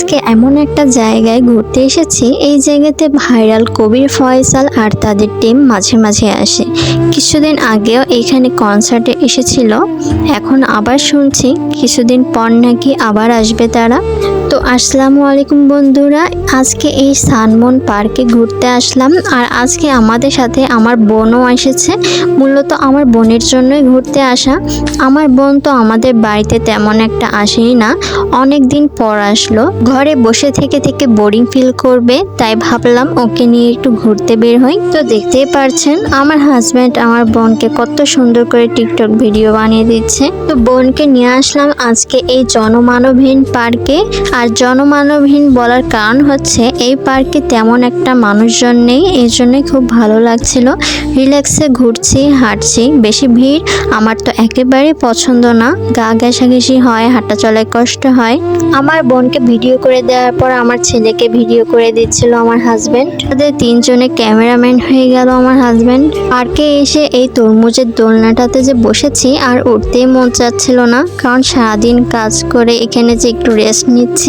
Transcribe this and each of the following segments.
আজকে এমন একটা জায়গায় ঘুরতে এসেছি, এই জায়গাতে ভাইরাল কবির ফয়সাল আর তাদের টিম মাঝে মাঝে আসে। কিছুদিন আগেও এখানে কনসার্টে এসেছিল, এখন আবার শুনছি, কিছুদিন পর নাকি আবার আসবে তারা। তো আসসালামু আলাইকুম বন্ধুরা, আজকে এই সানমন পার্কে ঘুরতে আসলাম আর আজকে আমাদের সাথে আমার বোনও এসেছে। মূলত আমার বোনের জন্যই ঘুরতে আসা। আমার বোন তো আমাদের বাড়িতে তেমন একটা আসেই না। অনেক দিন পর আসলো। ঘরে বসে থেকে থেকে বোরিং ফিল করবে, তাই ভাবলাম ওকে নিয়ে একটু ঘুরতে বের হই। তো দেখতেই পারছেন, আমার হাজব্যান্ড আমার বোনকে কত সুন্দর করে টিকটক ভিডিও বানিয়ে দিচ্ছে। তো বোনকে নিয়ে আসলাম আজকে এই জনমানবহীন পার্কে। আর জনমানবহীন বলার কারণ হচ্ছে এই পার্কে তেমন একটা মানুষজন নেই এই জন্যই খুব ভালো লাগছিল। রিল্যাক্সে ঘুরছি, হাঁটছি, বেশি ভিড় আমার তো একেবারেই পছন্দ না। গা ঘেঁষাঘেঁষি হয়, হাঁটা চলায় কষ্ট হয়। আমার বোনকে ভিডিও করে দেওয়ার পর আমার ছেলেকে ভিডিও করে দিচ্ছিল আমার হাজব্যান্ড তাদের তিনজনে ক্যামেরাম্যান হয়ে গেল আমার হাজব্যান্ড পার্কে এসে এই তরমুজের দোলনাটাতে যে বসেছি আর উঠতেই মন চাচ্ছিল না। কারণ সারাদিন কাজ করে এখানে যে একটু রেস্ট নিচ্ছি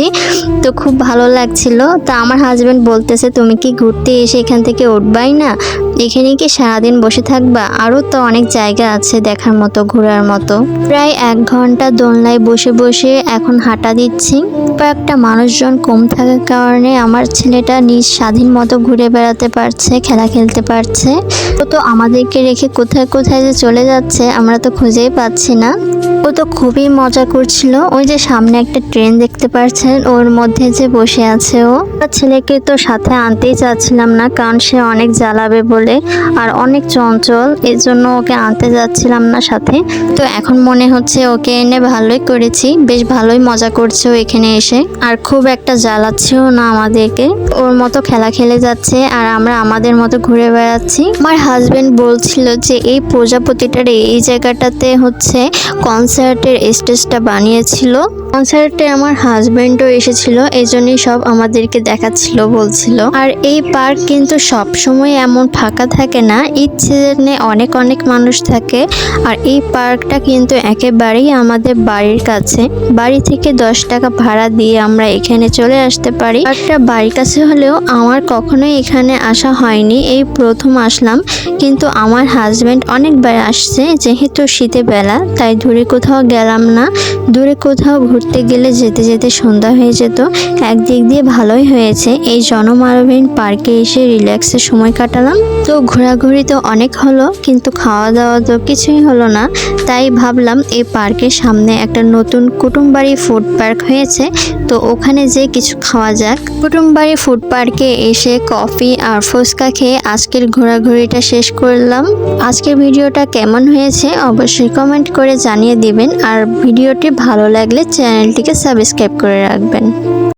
তো খুব ভালো লাগছিল। তা আমার হাজব্যান্ড বলতেছে, তুমি কি ঘুরতে এসে এখান থেকে উঠবাই না? এখানে কি সারাদিন বসে থাকবা? আরও তো অনেক জায়গা আছে দেখার মতো, ঘোরার মতো। প্রায় এক ঘণ্টা দোলনায় বসে বসে এখন হাঁটা দিচ্ছি। একটা মানুষজন কম থাকার কারণে আমার ছেলেটা নিজ স্বাধীন মতো ঘুরে বেড়াতে পারছে, খেলা খেলতে পারছে। ও তো আমাদেরকে রেখে কোথায় কোথায় যে চলে যাচ্ছে, আমরা তো খুঁজেই পাচ্ছি না। ও তো খুবই মজা করছিল। ওই যে সামনে একটা ট্রেন দেখতে পাচ্ছেন ওর মধ্যে যে বসে আছে ও। ছেলেকে তো সাথে আনতেই চাচ্ছিলাম না, কারণ সে অনেক জ্বালাবে বলে আর অনেক চঞ্চল, এর জন্য ওকে আনতে যাচ্ছিলাম না সাথে। তো এখন মনে হচ্ছে ওকে এনে ভালোই করেছি, বেশ ভালোই মজা করছে ও এখানে এসে। আর খুব একটা জ্বালাচ্ছেও না আমাদেরকে। ওর মতো খেলা খেলে যাচ্ছে আর আমরা আমাদের মতো ঘুরে বেড়াচ্ছি। আমার হাজবেন্ড বলছিল যে এই প্রজাপতিটার এই জায়গাটাতে হচ্ছে কনসার্টের স্টেজটা বানিয়েছিল। কনসার্টে আমার হাজবেন্ডও এসেছিল এই জন্যই সব আমাদেরকে দেখাচ্ছিল, বলছিল। আর এই পার্ক কিন্তু সব সময় এমন ফাঁকা থাকে না ঈদ সিজনে অনেক অনেক মানুষ থাকে। আর এই পার্কটা কিন্তু একেবারেই আমাদের বাড়ির কাছে। বাড়ি থেকে দশ টাকা ভাড়া দিয়ে আমরা এখানে চলে আসতে পারি। একটা বাড়ির কাছে হলেও আমার কখনোই এখানে আসা হয়নি, এই প্রথম আসলাম। কিন্তু আমার হাজব্যান্ড অনেকবার আসছে, যেহেতু শীতে বেলা, তাই দূরে কোথাও গেলাম না। দূরে কোথাও ঘুরতে গেলে যেতে যেতে সন্ধ্যা হয়ে যেত। একদিক দিয়ে ভালোই হয়েছে। এই জনমানবহীন পার্কে এসে রিল্যাক্সে সময় কাটালাম। তো ঘোরাঘুরি তো অনেক হলো, কিন্তু খাওয়া দাওয়া তো কিছুই হলো না। তাই ভাবলাম এই পার্কের সামনে একটা নতুন কুটুমবাড়ি ফুড পার্ক হয়েছে। তো ওখানে যে কিছু খাওয়া যাক। কুটুমবাড়ি ফুড পার্কে এসে কফি আর ফুচকা খেয়ে আজকের ঘোরাঘুরিটা শেষ করলাম। আজকের ভিডিওটা কেমন হয়েছে অবশ্যই কমেন্ট করে জানিয়ে দিবেন। আর ভিডিওটি ভালো লাগলে চ্যানেলটিকে সাবস্ক্রাইব করে রাখবেন।